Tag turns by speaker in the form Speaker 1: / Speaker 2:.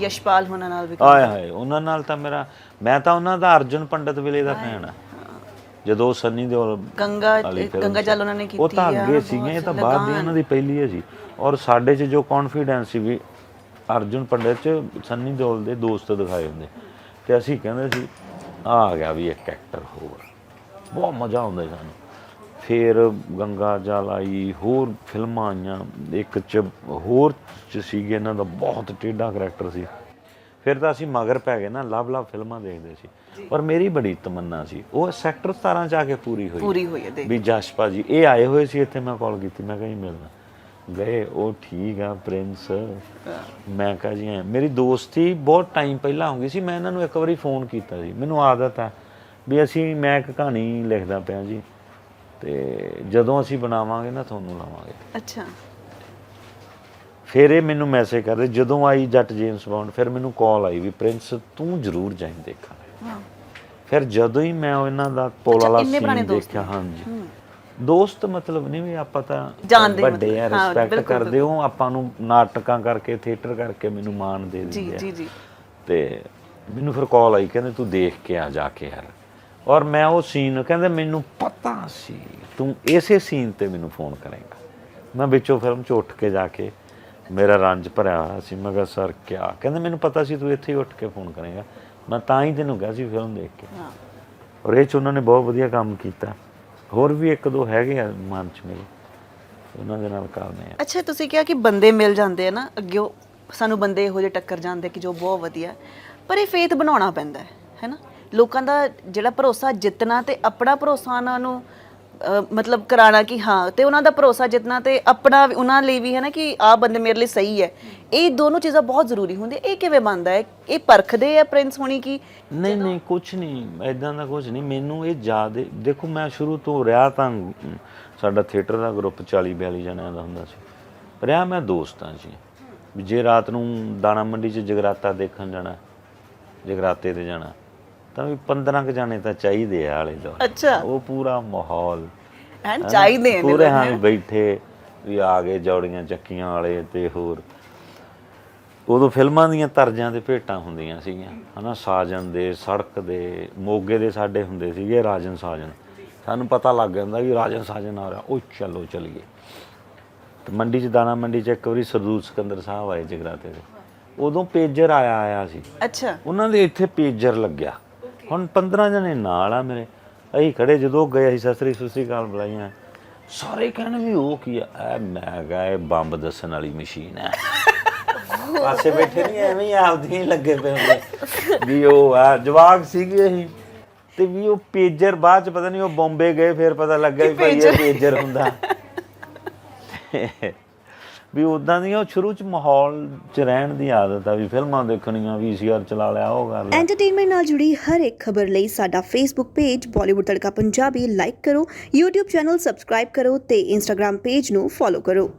Speaker 1: ਯਸ਼ਪਾਲ ਹੋਣਾ ਨਾਲ ਵੀ
Speaker 2: ਆਏ ਹਾਏ ਉਹਨਾਂ ਨਾਲ ਤਾਂ ਮੇਰਾ ਮੈਂ ਤਾਂ ਉਹਨਾਂ ਦਾ ਅਰਜੁਨ ਪੰਡਤ ਵੇਲੇ ਦਾ ਫੈਨ ਆ। ਜਦੋਂ ਉਹ ਸੰਨੀ ਦਿਓਲ
Speaker 1: ਗੰਗਾ ਗੰਗਾ। ਜਲ ਉਹਨਾਂ ਨੇ
Speaker 2: ਉਹ
Speaker 1: ਕੀਤੀ
Speaker 2: ਤਾਂ
Speaker 1: ਆ,
Speaker 2: ਅੱਗੇ ਸੀਗੇ ਇਹ ਤਾਂ ਬਾਅਦ ਦੀ ਉਹਨਾਂ ਦੀ ਪਹਿਲੀ ਹੈ ਜੀ। ਔਰ ਸਾਡੇ 'ਚ ਜੋ ਕੌਨਫੀਡੈਂਸ ਸੀ ਵੀ ਅਰਜੁਨ ਪੰਡਤ 'ਚ ਸੰਨੀ ਦਿਓਲ ਦੇ ਦੋਸਤ ਦਿਖਾਏ ਹੁੰਦੇ। ਤੇ ਅਸੀਂ ਕਹਿੰਦੇ ਸੀ ਆ ਗਿਆ ਵੀ ਇੱਕ ਐਕਟਰ ਹੋਰ। ਬਹੁਤ ਮਜ਼ਾ ਆਉਂਦਾ ਸਾਨੂੰ। ਫਿਰ ਗੰਗਾ ਜਲ ਆਈ ਹੋਰ ਫਿਲਮਾਂ ਆਈਆਂ ਇੱਕ ਚ ਹੋਰ ਚ ਸੀਗੇ ਇਹਨਾਂ ਦਾ ਬਹੁਤ ਟੇਢਾ ਕਰੈਕਟਰ ਸੀ। ਫਿਰ ਤਾਂ ਅਸੀਂ ਮਗਰ ਪੈ ਗਏ ਨਾ ਲਵ ਲਵ ਫਿਲਮਾਂ ਦੇਖਦੇ ਸੀ। ਪਰ ਮੇਰੀ ਬੜੀ ਤਮੰਨਾ ਸੀ। ਉਹ ਸੈਕਟਰ 17 ਚ ਆ ਕੇ ਪੂਰੀ ਹੋਈ।
Speaker 1: ਪੂਰੀ ਹੋਈ ਹੈ ਦੇਖ।
Speaker 2: ਵੀ ਜਸ਼ਪਾ ਜੀ ਇਹ ਆਏ ਹੋਏ ਸੀ ਇੱਥੇ ਮੈਂ ਕਾਲ ਕੀਤੀ ਮੈਂ ਕਿਹਾ ਮਿਲਣਾ ਗਏ ਉਹ ਠੀਕ ਆ ਪ੍ਰਿੰਸ ਮੈਂ ਕਿਹਾ ਜੀ। ਮੇਰੀ ਦੋਸਤੀ ਬਹੁਤ ਟਾਈਮ ਪਹਿਲਾਂ ਹੋ ਗਈ ਸੀ ਮੈਂ ਇਹਨਾਂ ਨੂੰ ਇੱਕ ਵਾਰੀ ਫੋਨ ਕੀਤਾ ਸੀ। ਮੈਨੂੰ ਆਦਤ ਆ ਵੀ ਅਸੀਂ ਮੈਂ ਇੱਕ ਕਹਾਣੀ ਲਿਖਦਾ ਪਿਆ ਜੀ। ਤੇ ਜਦੋਂ ਅਸੀਂ ਬਣਾਵਾਂਗੇ ਨਾ ਤੁਹਾਨੂੰ ਲਾਵਾਂਗੇ।
Speaker 1: ਅੱਛਾ।
Speaker 2: ਫਿਰ ਇਹ ਮੈਨੂੰ ਮੈਸੇਜ ਕਰਦੇ ਜਦੋਂ ਆਈ ਜੱਟ ਜੇਮਸ ਬੌਂਡ ਫਿਰ ਮੈਨੂੰ ਕਾਲ ਆਈ ਵੀ ਪ੍ਰਿੰਸ ਤੂੰ ਜ਼ਰੂਰ ਜਾਈਂ ਦੇਖਾਂਗੇ
Speaker 1: ਹਾਂ।
Speaker 2: ਫਿਰ ਜਦੋਂ ਹੀ ਮੈਂ ਇਹਨਾਂ ਦਾ ਪੋਲ ਵਾਲਾ ਸੀਨ ਦੇਖਿਆ ਹਾਂਜੀ। ਦੋਸਤ ਮਤਲਬ ਨਹੀਂ ਵੀ ਆਪਾਂ ਤਾਂ ਵੱਡੇ ਆ ਰਿਸਪੈਕਟ ਕਰਦੇ ਹੋ ਆਪਾਂ ਨੂੰ ਨਾਟਕਾਂ ਕਰਕੇ ਥੀਏਟਰ ਕਰਕੇ ਮੈਨੂੰ ਮਾਣ ਦੇ ਦਿੰਦੇ ਆ।
Speaker 1: ਜੀ ਜੀ।
Speaker 2: ਤੇ ਮੈਨੂੰ ਫਿਰ ਕਾਲ ਆਈ ਕਹਿੰਦੇ ਤੂੰ ਦੇਖ ਕੇ ਆ ਜਾ ਕੇ ਯਾਰ। ਔਰ ਮੈਂ ਉਹ ਸੀਨ ਕਹਿੰਦੇ ਮੈਨੂੰ ਪਤਾ ਸੀ ਤੂੰ ਇਸੇ ਸੀਨ ਤੇ ਮੈਨੂੰ ਫੋਨ ਕਰੇਗਾ। ਮੈਂ ਵਿੱਚੋਂ ਫਿਲਮ ਚ ਉੱਠ ਕੇ ਜਾ ਕੇ ਮੇਰਾ ਰੰਜ ਭਰਿਆ ਹੋਇਆ ਸੀ। ਮੈਂ ਕਿਹਾ ਸਰ ਕਿਆ? ਕਹਿੰਦੇ ਮੈਨੂੰ ਪਤਾ ਸੀ ਤੂੰ ਇੱਥੇ ਹੀ ਉੱਠ ਕੇ ਫੋਨ ਕਰੇਗਾ। ਮੈਂ ਤਾਂ ਹੀ ਤੈਨੂੰ ਕਿਹਾ ਸੀ ਫਿਲਮ ਦੇਖ ਕੇ।
Speaker 1: ਹਾਂ।
Speaker 2: ਔਰ ਇਹ ਚ ਉਹਨਾਂ ਨੇ ਬਹੁਤ ਵਧੀਆ ਕੰਮ ਕੀਤਾ। ਹੋਰ ਵੀ ਇੱਕ ਦੋ ਹੈਗੇ ਆ ਮਨ ਚ ਮੇਰੇ ਉਹਨਾਂ ਦੇ ਨਾਲ ਕਰਦੇ ਆ।
Speaker 1: ਅੱਛਾ ਤੁਸੀਂ ਕਿਹਾ ਕਿ ਬੰਦੇ ਮਿਲ ਜਾਂਦੇ ਆ ਨਾ ਅੱਗੇ ਸਾਨੂੰ ਬੰਦੇ ਇਹੋ ਜਿਹੇ ਟੱਕਰ ਜਾਂਦੇ ਕਿ ਜੋ ਬਹੁਤ ਵਧੀਆ। ਪਰ ਇਹ ਫੇਥ ਬਣਾਉਣਾ ਪੈਂਦਾ ਹੈ ਹੈਨਾ ਲੋਕਾਂ ਦਾ ਜਿਹੜਾ ਭਰੋਸਾ ਜਿੱਤਣਾ ਤੇ ਆਪਣਾ ਭਰੋਸਾ ਉਹਨਾਂ ਨੂੰ ਮਤਲਬ ਕਰਾਣਾ ਕਿ ਹਾਂ, ਤੇ ਉਹਨਾਂ ਦਾ ਭਰੋਸਾ ਜਿੱਤਣਾ ਤੇ ਆਪਣਾ ਉਹਨਾਂ ਲਈ ਵੀ ਹੈ ਨਾ ਕਿ ਆਹ ਬੰਦੇ ਮੇਰੇ ਲਈ ਸਹੀ ਹੈ। ਇਹ ਦੋਨੋਂ ਚੀਜ਼ਾਂ ਬਹੁਤ ਜ਼ਰੂਰੀ ਹੁੰਦੀਆਂ। ਇਹ ਕਿਵੇਂ ਬਣਦਾ ਹੈ? ਇਹ ਪਰਖਦੇ ਆ ਪ੍ਰਿੰਸ ਹੋਣੀ ਕੀ?
Speaker 2: ਨਹੀਂ ਨਹੀਂ ਕੁਝ ਨਹੀਂ। ਐਦਾਂ ਦਾ ਕੁਝ ਨਹੀਂ। ਮੈਨੂੰ ਇਹ ਯਾਦ ਦੇਖੋ, ਮੈਂ ਸ਼ੁਰੂ ਤੋਂ ਰਿਹਾ ਤਾਂ ਸਾਡਾ ਥੀਏਟਰ ਦਾ ਗਰੁੱਪ 40 42 ਜਣਿਆਂ ਦਾ ਹੁੰਦਾ ਸੀ। ਰਿਹਾ ਮੈਂ ਦੋਸਤਾਂ 'ਚ ਜੇ ਰਾਤ ਨੂੰ ਦਾਣਾ ਮੰਡੀ 'ਚ ਜਗਰਾਤਾ ਦੇਖਣ ਜਾਣਾ, ਜਗਰਾਤੇ ਤੇ ਜਾਣਾ। ਤਾਂ ਵੀ 15 ਕ ਜਾਣੇ ਤਾਂ ਚਾਹੀਦੇ ਆ ਆਲੇ ਦੁਆਲੇ।
Speaker 1: ਅੱਛਾ।
Speaker 2: ਉਹ ਪੂਰਾ ਮਾਹੌਲ।
Speaker 1: ਐਨ ਚਾਹੀਦੇ ਨੇ
Speaker 2: ਪੂਰੇ ਹਾਂ
Speaker 1: ਹੈਂ।
Speaker 2: ਬੈਠੇ ਵੀ ਆ ਗਏ ਜੌੜੀਆਂ ਚੱਕੀਆਂ ਵਾਲੇ ਤੇ ਹੋਰ। ਉਦੋਂ ਫਿਲਮਾਂ ਦੀਆਂ ਤਰਜ਼ਾਂ ਤੇ ਭੇਟਾਂ ਹੁੰਦੀਆਂ ਸੀਗੀਆਂ। ਹਨਾ ਸਾਜਨ ਦੇ ਸੜਕ ਦੇ ਮੋਗੇ ਦੇ ਸਾਡੇ ਹੁੰਦੇ ਸੀਗੇ ਰਾਜਨ ਸਾਜਨ। ਸਾਨੂੰ ਪਤਾ ਲੱਗ ਜਾਂਦਾ ਵੀ ਰਾਜਨ ਸਾਜਨ ਆ ਰਿਹਾ। ਉਹ ਚਲੋ ਚਲੀਏ। ਤੇ ਮੰਡੀ ਚ ਦਾਣਾ ਮੰਡੀ ਚ ਇੱਕ ਵਾਰੀ ਸਰਦੂਲ ਸਿਕੰਦਰ ਸਾਹਿਬ ਆਏ ਜਗਰਾਤੇ ਦੇ ਉਦੋਂ ਪੇਜਰ ਆਇਆ ਆਇਆ ਸੀ।
Speaker 1: ਅੱਛਾ।
Speaker 2: ਉਹਨਾਂ ਦੇ ਇੱਥੇ ਪੇਜਰ ਲੱਗਿਆ। ਹੁਣ 15 ਜਣੇ ਨਾਲ ਆ ਮੇਰੇ। ਅਸੀਂ ਖੜੇ ਜਦੋਂ ਗਏ ਅਸੀਂ ਸਸਰੀ ਸੁਸਰੀ ਕਾਲ ਬੁਲਾਈਆਂ। ਸਾਰੇ ਕਹਿਣ ਵੀ ਉਹ ਕੀ ਆ? ਐ ਮੈਂ ਕਿਹਾ ਇਹ ਬੰਬ ਦੱਸਣ ਵਾਲੀ ਮਸ਼ੀਨ ਹੈ ਪਾਸੇ ਬੈਠੇ ਨਹੀਂ ਐਵੇਂ ਹੀ ਆਪਦੀਆਂ ਹੀ ਲੱਗੇ ਪਏ ਹੁੰਦੇ। ਵੀ ਉਹ ਆ ਜਵਾਕ ਸੀਗੇ ਅਸੀਂ। ਤੇ ਵੀ ਉਹ ਪੇਜਰ ਬਾਅਦ ਚ ਪਤਾ ਨਹੀਂ ਉਹ ਬੰਬੇ ਗਏ ਫਿਰ ਪਤਾ ਲੱਗਾ ਵੀ ਭਾਈ ਇਹ ਪੇਜਰ ਹੁੰਦਾ। ਵੀ ਉਦਾਂ ਦੀਆਂ ਉਹ ਸ਼ੁਰੂ ਚ ਮਾਹੌਲ ਚ ਰਹਿਣ ਦੀ ਆਦਤ ਆ ਵੀ ਫਿਲਮਾਂ ਦੇਖਣੀਆਂ ਵੀਸੀਆਰ ਚਲਾ ਲਿਆ, ਉਹ ਕਰ
Speaker 3: ਐਂਟਰਟੇਨਮੈਂਟ ਨਾਲ ਜੁੜੀ ਹਰ ਇੱਕ ਖਬਰ ਲਈ ਸਾਡਾ Facebook page Bollywood Tadka Punjabi like ਕਰੋ, YouTube ਚੈਨਲ ਸਬਸਕ੍ਰਾਈਬ ਕਰੋ ਤੇ Instagram ਪੇਜ ਨੂੰ ਫੋਲੋ ਕਰੋ।